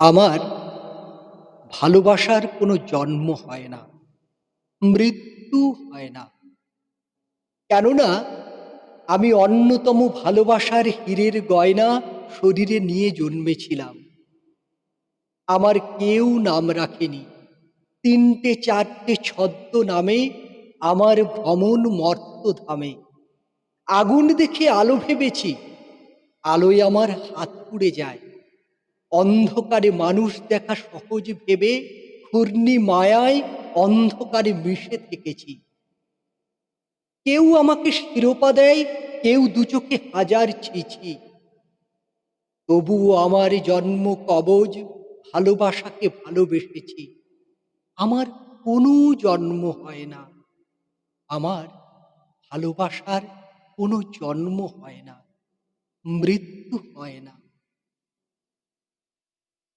আমার ভালোবাসার কোনো জন্ম হয় না, মৃত্যু হয় না। কেননা আমি অন্যতম ভালোবাসার হীরের গয়না শরীরে নিয়ে জন্মেছিলাম। আমার কেউ নাম রাখেনি। তিনটে, চারটে ছদ্ম নামে আমার ভ্রমণ মর্তধামে আগুন দেখে আলো ভেবেছি, আলোয় আমার হাত পুড়ে যায়। অন্ধকারে মানুষ দেখা সহজ ভেবে ঘূর্ণি মায়ায় অন্ধকারে মিশে থেকেছি। কেউ আমাকে শিরোপা দেয়, কেউ দুচোখে হাজার ছিছি। তবুও আমার জন্ম কবজ, ভালোবাসাকে ভালোবেসেছি। আমার কোনো জন্ম হয় না। আমার ভালোবাসার কোনো জন্ম হয় না। মৃত্যু হয় না।